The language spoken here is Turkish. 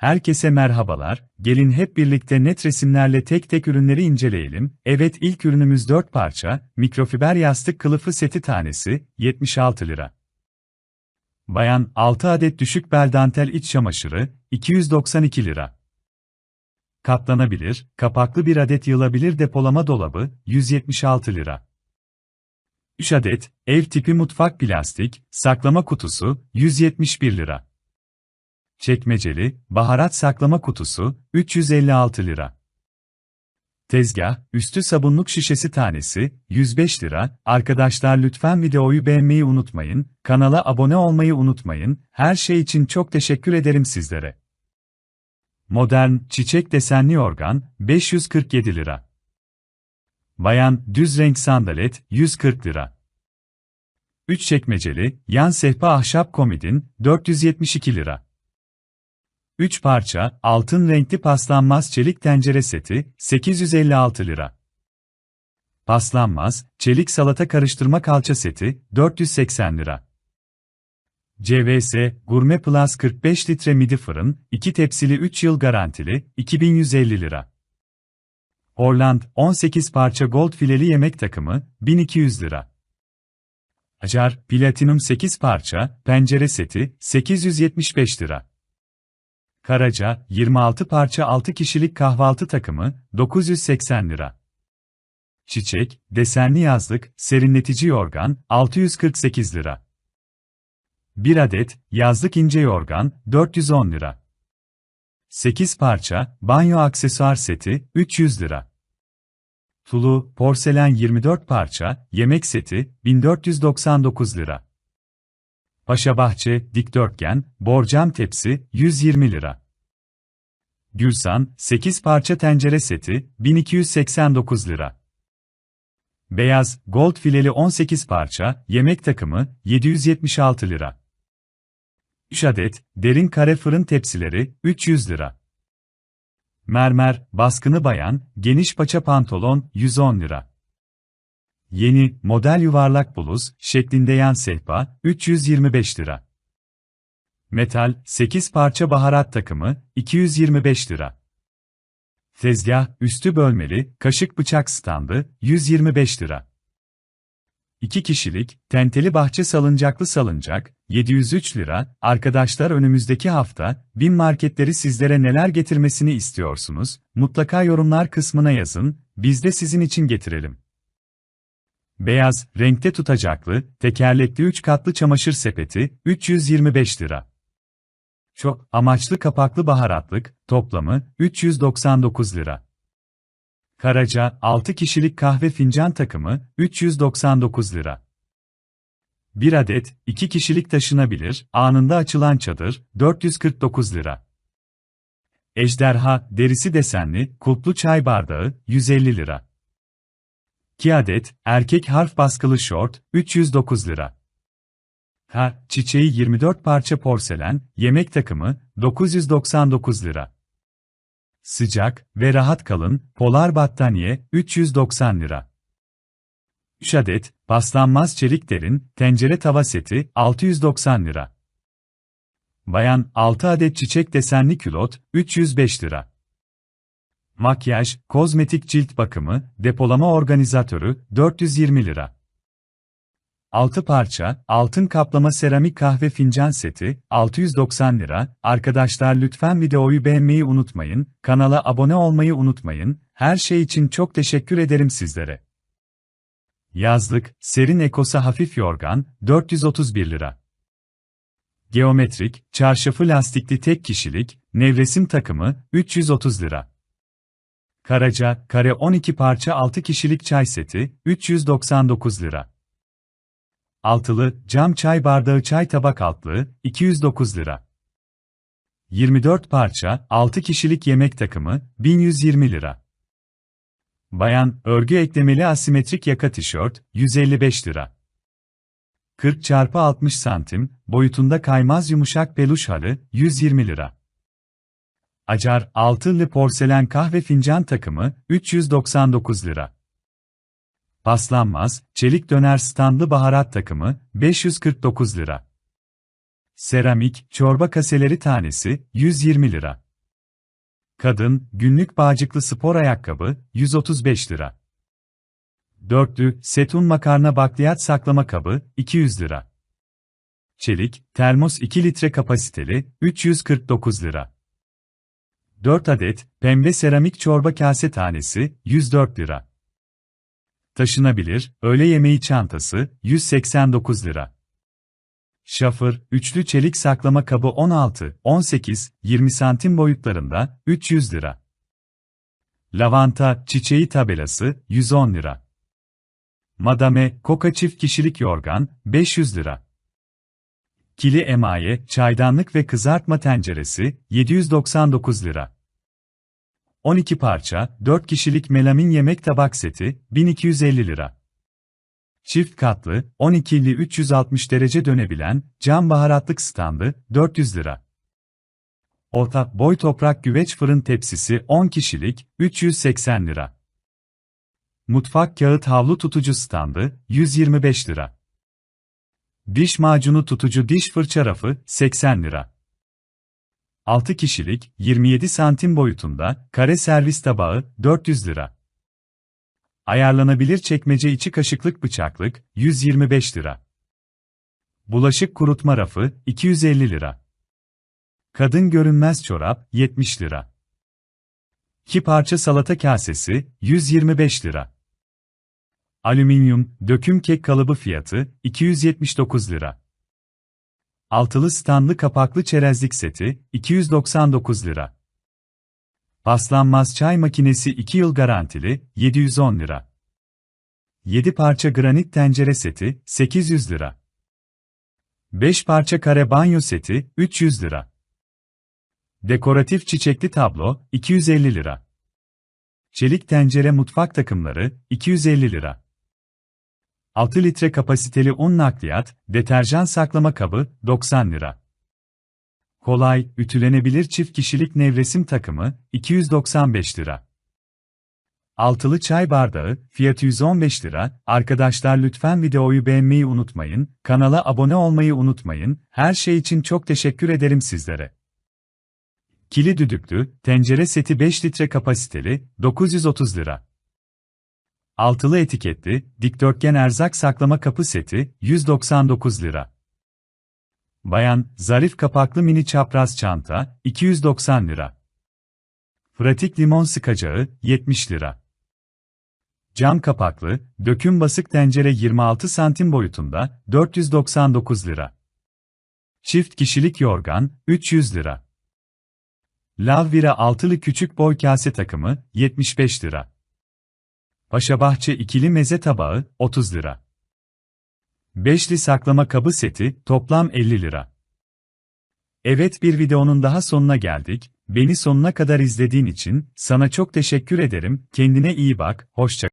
Herkese merhabalar, gelin hep birlikte net resimlerle tek tek ürünleri inceleyelim. Evet ilk ürünümüz 4 parça, mikrofiber yastık kılıfı seti tanesi, 76 lira. Bayan 6 adet düşük bel dantel iç çamaşırı, 292 lira. Katlanabilir, kapaklı bir adet yığılabilir depolama dolabı, 176 lira. 3 adet, ev tipi mutfak plastik, saklama kutusu, 171 lira. Çekmeceli, baharat saklama kutusu, 356 lira. Tezgah, üstü sabunluk şişesi tanesi, 105 lira. Arkadaşlar lütfen videoyu beğenmeyi unutmayın, kanala abone olmayı unutmayın, her şey için çok teşekkür ederim sizlere. Modern, çiçek desenli organ, 547 lira. Bayan, düz renk sandalet, 140 lira. 3 çekmeceli, yan sehpa ahşap komodin, 472 lira. 3 parça, altın renkli paslanmaz çelik tencere seti, 856 lira. Paslanmaz, çelik salata karıştırma kalça seti, 480 lira. CVS, Gourmet Plus 45 litre midi fırın, 2 tepsili 3 yıl garantili, 2150 lira. Orland, 18 parça gold fileli yemek takımı, 1200 lira. Acar, Platinum 8 parça, pencere seti, 875 lira. Karaca, 26 parça 6 kişilik kahvaltı takımı, 980 lira. Çiçek, desenli yazlık, serinletici yorgan, 648 lira. 1 adet, yazlık ince yorgan, 410 lira. 8 parça, banyo aksesuar seti, 300 lira. Tulu, porselen 24 parça, yemek seti, 1499 lira. Paşabahçe, dikdörtgen, borcam tepsi, 120 lira. Gülsan, 8 parça tencere seti, 1289 lira. Beyaz, gold fileli 18 parça, yemek takımı, 776 lira. 3 adet, derin kare fırın tepsileri, 300 lira. Mermer, baskını bayan, geniş paça pantolon, 110 lira. Yeni, model yuvarlak bluz, şeklinde yan sehpa, 325 lira. Metal, 8 parça baharat takımı, 225 lira. Tezgah, üstü bölmeli, kaşık bıçak standı, 125 lira. 2 kişilik, tenteli bahçe salıncaklı salıncak, 703 lira. Arkadaşlar önümüzdeki hafta, bin marketleri sizlere neler getirmesini istiyorsunuz? Mutlaka yorumlar kısmına yazın, biz de sizin için getirelim. Beyaz, renkte tutacaklı, tekerlekli 3 katlı çamaşır sepeti, 325 lira. Çok amaçlı kapaklı baharatlık, toplamı, 399 lira. Karaca, 6 kişilik kahve fincan takımı, 399 lira. 1 adet, 2 kişilik taşınabilir, anında açılan çadır, 449 lira. Ejderha, derisi desenli, kulplu çay bardağı, 150 lira. 2 adet, erkek harf baskılı şort, 309 lira. Ha, çiçeği 24 parça porselen, yemek takımı, 999 lira. Sıcak ve rahat kalın, polar battaniye, 390 lira. 3 adet, paslanmaz çelik derin, tencere tava seti, 690 lira. Bayan, 6 adet çiçek desenli külot, 305 lira. Makyaj, kozmetik cilt bakımı, depolama organizatörü, 420 lira. 6 parça, altın kaplama seramik kahve fincan seti, 690 lira. Arkadaşlar lütfen videoyu beğenmeyi unutmayın, kanala abone olmayı unutmayın, her şey için çok teşekkür ederim sizlere. Yazlık, serin ekosa hafif yorgan, 431 lira. Geometrik, çarşafı lastikli tek kişilik, nevresim takımı, 330 lira. Karaca, kare 12 parça 6 kişilik çay seti, 399 lira. Altılı, cam çay bardağı çay tabak altlığı, 209 lira. 24 parça, 6 kişilik yemek takımı, 1120 lira. Bayan, örgü eklemeli asimetrik yaka tişört, 155 lira. 40 x 60 santim, boyutunda kaymaz yumuşak peluş halı, 120 lira. Acar, altılı porselen kahve fincan takımı, 399 lira. Paslanmaz, çelik döner standlı baharat takımı, 549 lira. Seramik, çorba kaseleri tanesi, 120 lira. Kadın, günlük bağcıklı spor ayakkabı, 135 lira. Dörtlü, setun makarna bakliyat saklama kabı, 200 lira. Çelik, termos 2 litre kapasiteli, 349 lira. 4 adet, pembe seramik çorba kase tanesi, 104 lira. Taşınabilir, öğle yemeği çantası, 189 lira. Şafır, üçlü çelik saklama kabı 16, 18, 20 santim boyutlarında, 300 lira. Lavanta, çiçeği tabelası, 110 lira. Madame, koka çift kişilik yorgan, 500 lira. Kili emaye, çaydanlık ve kızartma tenceresi, 799 lira. 12 parça, 4 kişilik melamin yemek tabak seti, 1250 lira. Çift katlı, 12'li 360 derece dönebilen, cam baharatlık standı, 400 lira. Orta boy toprak güveç fırın tepsisi 10 kişilik, 380 lira. Mutfak kağıt havlu tutucu standı, 125 lira. Diş macunu tutucu diş fırça rafı, 80 lira. 6 kişilik, 27 santim boyutunda, kare servis tabağı, 400 lira. Ayarlanabilir çekmece içi kaşıklık bıçaklık, 125 lira. Bulaşık kurutma rafı, 250 lira. Kadın görünmez çorap, 70 lira. 2 parça salata kasesi, 125 lira. Alüminyum, döküm kek kalıbı fiyatı, 279 lira. Altılı standlı kapaklı çerezlik seti, 299 lira. Paslanmaz çay makinesi 2 yıl garantili, 710 lira. 7 parça granit tencere seti, 800 lira. 5 parça kare banyo seti, 300 lira. Dekoratif çiçekli tablo, 250 lira. Çelik tencere mutfak takımları, 250 lira. 6 litre kapasiteli un nakliyat, deterjan saklama kabı, 90 lira. Kolay, ütülenebilir çift kişilik nevresim takımı, 295 lira. Altılı çay bardağı, fiyatı 115 lira. Arkadaşlar lütfen videoyu beğenmeyi unutmayın, kanala abone olmayı unutmayın. Her şey için çok teşekkür ederim sizlere. Kili düdüklü, tencere seti 5 litre kapasiteli, 930 lira. Altılı etiketli, dikdörtgen erzak saklama kapı seti, 199 lira. Bayan, zarif kapaklı mini çapraz çanta, 290 lira. Pratik limon sıkacağı, 70 lira. Cam kapaklı, döküm basık tencere 26 santim boyutunda, 499 lira. Çift kişilik yorgan, 300 lira. Lavvira altılı küçük boy kase takımı, 75 lira. Paşabahçe ikili meze tabağı, 30 lira. Beşli saklama kabı seti, toplam 50 lira. Evet bir videonun daha sonuna geldik. Beni sonuna kadar izlediğin için sana çok teşekkür ederim. Kendine iyi bak, hoşça